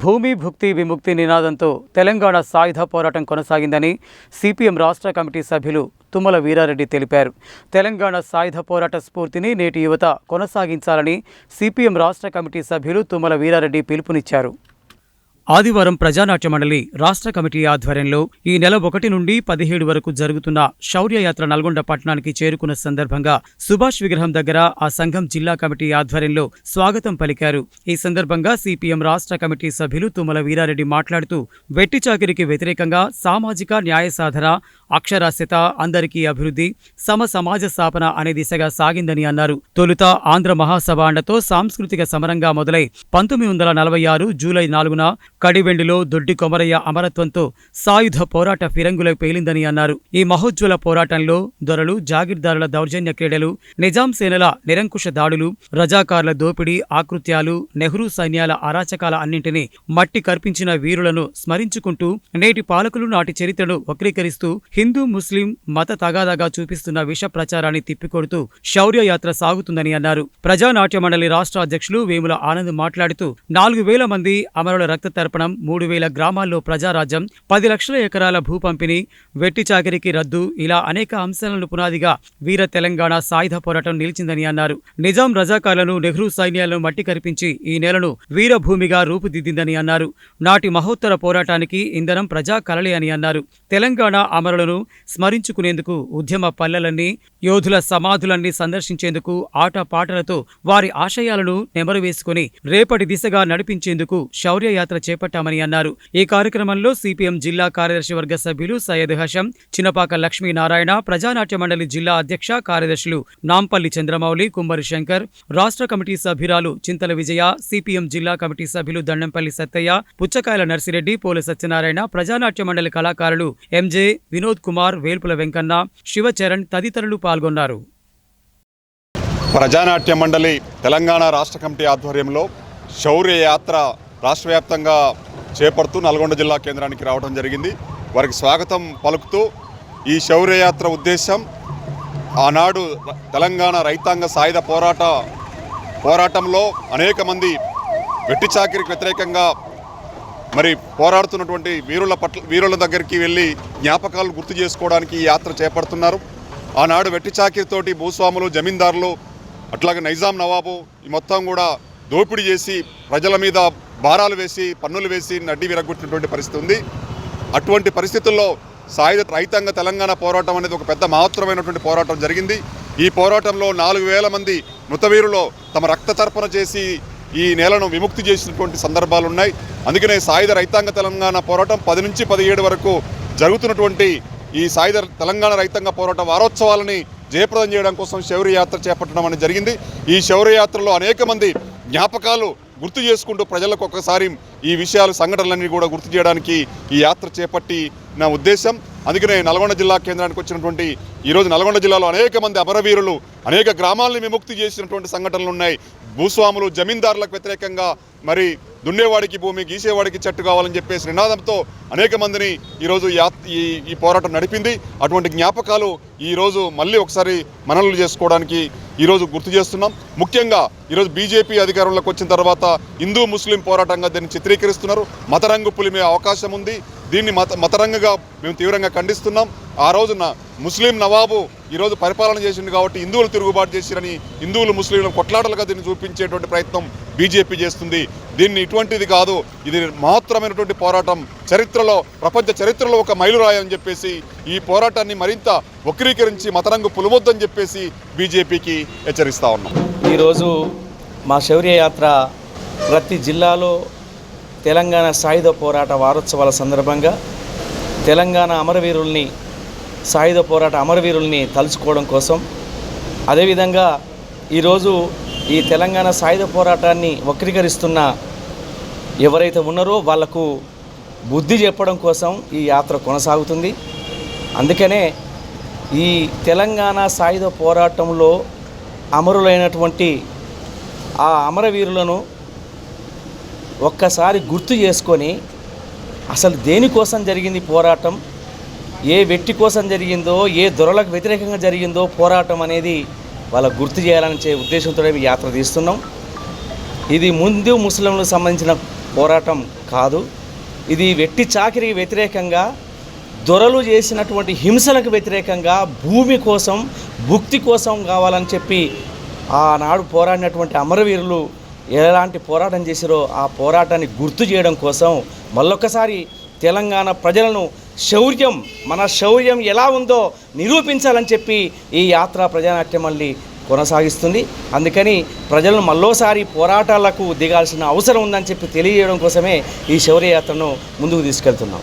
భూమి భుక్తి విముక్తి నినాదంతో తెలంగాణ సాయుధ పోరాటం కొనసాగిందని సిపిఎం రాష్ట్ర కమిటీ సభ్యులు తుమ్మల వీరారెడ్డి తెలిపారు. తెలంగాణ సాయుధ పోరాట స్ఫూర్తిని నేటి యువత కొనసాగించాలని సిపిఎం రాష్ట్ర కమిటీ సభ్యులు తుమ్మల వీరారెడ్డి పిలుపునిచ్చారు. ఆదివారం ప్రజానాట్య మండలి రాష్ట్ర కమిటీ ఆధ్వర్యంలో ఈ నెల ఒకటి నుండి పదిహేడు వరకు జరుగుతున్న శౌర్యయాత్ర నల్గొండ పట్టణానికి చేరుకున్న సందర్భంగా సుభాష్ విగ్రహం దగ్గర ఆ సంఘం జిల్లా కమిటీ ఆధ్వర్యంలో స్వాగతం పలికారు. ఈ సందర్భంగా సిపిఎం రాష్ట్ర కమిటీ సభ్యులు తుమ్మల వీరారెడ్డి మాట్లాడుతూ వెట్టిచాకిరికి వ్యతిరేకంగా సామాజిక న్యాయ సాధన అక్షరాస్యత అందరికీ అభివృద్ధి సమ సమాజ స్థాపన అనే దిశగా సాగిందని అన్నారు. తొలుత ఆంధ్ర మహాసభ అండతో సాంస్కృతిక సమరంగా మొదలై పంతొమ్మిది వందల నలభై ఆరు జూలై నాలుగున కడివెండిలో దొడ్డి కొమరయ్య అమరత్వంతో సాయుధ పోరాట ఫిరంగులకు పేలిందని అన్నారు. ఈ మహోజ్వల పోరాటంలో దొరలు జాగీర్దారుల దౌర్జన్య క్రీడలు నిజాం సేనల నిరంకుశ దాడులు రజాకార్ల దోపిడీ ఆకృత్యాలు నెహ్రూ సైన్యాల అరాచకాల అన్నింటినీ మట్టి కర్పించిన వీరులను స్మరించుకుంటూ నేటి పాలకులు నాటి చరిత్రను వక్రీకరిస్తూ హిందూ ముస్లిం మత తగాదాగా చూపిస్తున్న విష ప్రచారాన్ని తిప్పికొడుతూ శౌర్య యాత్ర సాగుతుందని అన్నారు. ప్రజానాట్య మండలి రాష్ట్ర అధ్యక్షులు వేముల ఆనంద్ మాట్లాడుతూ నాలుగు వేల మంది అమరుల రక్త తర్పణం మూడు వేల గ్రామాల్లో ప్రజారాజ్యం పది లక్షల ఎకరాల భూ పంపిణీ వెట్టి చాకిరికి రద్దు ఇలా అనేక అంశాలను పునాదిగా వీర తెలంగాణ సాయుధ పోరాటం నిలిచిందని అన్నారు. నిజాం రజాకార్లను నెహ్రూ సైన్యాలను మట్టి కరిపించి ఈ నేలను వీరభూమిగా రూపుదిద్దిందని అన్నారు. నాటి మహోత్తర పోరాటానికి ఇంధనం ప్రజా కలలే అని అన్నారు. తెలంగాణ అమరులను స్మరించుకునేందుకు ఉద్యమ పల్లెలన్నీ యోధుల సమాధులన్నీ సందర్శించేందుకు ఆట పాటలతో వారి ఆశయాలను నెమరువేసుకుని రేపటి దిశగా నడిపించేందుకు శౌర్య యాత్ర చేపట్టామని అన్నారు. ఈ కార్యక్రమంలో సిపిఎం జిల్లా కార్యదర్శి వర్గ సభ్యులు సయ్యద్ హషం చిన్నపాక లక్ష్మీనారాయణ ప్రజానాట్య మండలి జిల్లా అధ్యక్ష కార్యదర్శులు నాంపల్లి చంద్రమౌళి కుమ్మరి శంకర్ రాష్ట్ర కమిటీ సభ్యురాలు చింతల విజయ సిపిఎం జిల్లా కమిటీ సభ్యులు దండంపల్లి సత్తయ్య పుచ్చకాయల నర్సిరెడ్డి పోల సత్యనారాయణ ప్రజానాట్య మండలి కళాకారులు ఎంజే వినోద్ కుమార్ వేల్పుల వెంకన్న శివచరణ్ తదితరులు పాల్గొన్నారు. ప్రజానాట్య మండలి తెలంగాణ రాష్ట్ర కమిటీ ఆధ్వర్యంలో శౌర్య యాత్ర రాష్ట్ర వ్యాప్తంగా చేపడుతూ నల్గొండ జిల్లా కేంద్రానికి రావడం జరిగింది. వారికి స్వాగతం పలుకుతూ ఈ శౌర్య యాత్ర ఉద్దేశం ఆనాడు తెలంగాణ రైతాంగ సాయుధ పోరాట పోరాటంలో అనేక మంది వెట్టి చాకిరికి వ్యతిరేకంగా మరి పోరాడుతున్నటువంటి వీరుల పట్ల వీరుల దగ్గరికి వెళ్ళి జ్ఞాపకాలు గుర్తు చేసుకోవడానికి ఈ యాత్ర చేపడుతున్నారు. ఆనాడు వెట్టి చాకిరితోటి భూస్వాములు జమీందారులు అట్లాగే నైజాం నవాబు ఈ మొత్తం కూడా దోపిడీ చేసి ప్రజల మీద భారాలు వేసి పన్నులు వేసి నడ్డి విరగొట్టినటువంటి పరిస్థితి ఉంది. అటువంటి పరిస్థితుల్లో సాయుధ రైతాంగ తెలంగాణ పోరాటం అనేది ఒక పెద్ద మహత్తరమైనటువంటి పోరాటం జరిగింది. ఈ పోరాటంలో నాలుగు వేల మంది మృతవీరులో తమ రక్త తర్పణ చేసి ఈ నేలను విముక్తి చేసినటువంటి సందర్భాలు ఉన్నాయి అందుకనే సాయుధ రైతాంగ తెలంగాణ పోరాటం పది నుంచి పదిహేడు వరకు జరుగుతున్నటువంటి ఈ సాయుధ తెలంగాణ రైతాంగ పోరాట వారోత్సవాలని జయప్రదం చేయడం కోసం శౌర్యయాత్ర చేపట్టడం అనేది జరిగింది. ఈ శౌర్యయాత్రలో అనేక మంది జ్ఞాపకాలు గుర్తు చేసుకుంటూ ప్రజలకు ఒకసారి ఈ విషయాలు సంఘటనలన్నీ కూడా గుర్తు చేయడానికి ఈ యాత్ర చేపట్టి నా ఉద్దేశం. అందుకనే నల్గొండ జిల్లా కేంద్రానికి వచ్చినటువంటి ఈరోజు నల్గొండ జిల్లాలో అనేక మంది అమరవీరులు అనేక గ్రామాలను విముక్తి చేసినటువంటి సంఘటనలు ఉన్నాయి. భూస్వాములు జమీందారులకు వ్యతిరేకంగా మరి దున్నేవాడికి భూమి గీసేవాడికి చెట్టు కావాలని చెప్పేసి నినాదంతో అనేక మందిని ఈరోజు యా ఈ ఈ పోరాటం నడిపింది. అటువంటి జ్ఞాపకాలు ఈరోజు మళ్ళీ ఒకసారి మననలు చేసుకోవడానికి ఈరోజు గుర్తు చేస్తున్నాం. ముఖ్యంగా ఈరోజు బీజేపీ అధికారంలోకి వచ్చిన తర్వాత హిందూ ముస్లిం పోరాటంగా దీన్ని చిత్రీకరిస్తున్నారు. మతరంగు పులిమే అవకాశం ఉంది. దీన్ని మత మతరంగగా మేము తీవ్రంగా ఖండిస్తున్నాం. ఆ రోజున ముస్లిం నవాబు ఈరోజు పరిపాలన చేసింది కాబట్టి హిందువులు తిరుగుబాటు చేసిరని హిందువులు ముస్లింలు కొట్లాటలుగా దీన్ని చూపించేటువంటి ప్రయత్నం బీజేపీ చేస్తుంది. దీన్ని ఇటువంటిది కాదు. ఇది మహత్తరమైనటువంటి పోరాటం. చరిత్రలో ప్రపంచ చరిత్రలో ఒక మైలురాయి అని చెప్పేసి ఈ పోరాటాన్ని మరింత వక్రీకరించి మతరంగు పులువొద్దని చెప్పేసి బీజేపీకి హెచ్చరిస్తా ఉన్నాం. ఈరోజు మా శౌర్య యాత్ర ప్రతి జిల్లాలో తెలంగాణ సాయుధ పోరాట వారోత్సవాల సందర్భంగా తెలంగాణ అమరవీరుల్ని సాయుధ పోరాట అమరవీరుల్ని తలుచుకోవడం కోసం అదేవిధంగా ఈరోజు ఈ తెలంగాణ సాయుధ పోరాటాన్ని వక్రీకరిస్తున్న ఎవరైతే ఉన్నారో వాళ్ళకు బుద్ధి చెప్పడం కోసం ఈ యాత్ర కొనసాగుతుంది. అందుకనే ఈ తెలంగాణ సాయుధ పోరాటంలో అమరులైనటువంటి ఆ అమరవీరులను ఒక్కసారి గుర్తు చేసుకొని అసలు దేనికోసం జరిగింది పోరాటం? ఏ వ్యక్తి కోసం జరిగిందో ఏ దొరలకు వ్యతిరేకంగా జరిగిందో పోరాటం అనేది వాళ్ళకు గుర్తు చేయాలని ఉద్దేశంతో ఈ యాత్ర తీస్తున్నాం. ఇది ముందు ముస్లింలకు సంబంధించిన పోరాటం కాదు. ఇది వెట్టి చాకిరి వ్యతిరేకంగా దొరలు చేసినటువంటి హింసలకు వ్యతిరేకంగా భూమి కోసం భుక్తి కోసం కావాలని చెప్పి ఆనాడు పోరాడినటువంటి అమరవీరులు ఎలాంటి పోరాటం చేసిరో ఆ పోరాటాన్ని గుర్తు చేయడం కోసం మళ్ళొక్కసారి తెలంగాణ ప్రజలను శౌర్యం మన శౌర్యం ఎలా ఉందో నిరూపించాలని చెప్పి ఈ యాత్ర ప్రజానాట్యం మళ్ళీ కొనసాగిస్తుంది. అందుకని ప్రజలను మళ్ళోసారి పోరాటాలకు దిగాల్సిన అవసరం ఉందని చెప్పి తెలియజేయడం కోసమే ఈ శౌర్యయాత్రను ముందుకు తీసుకెళ్తున్నాం.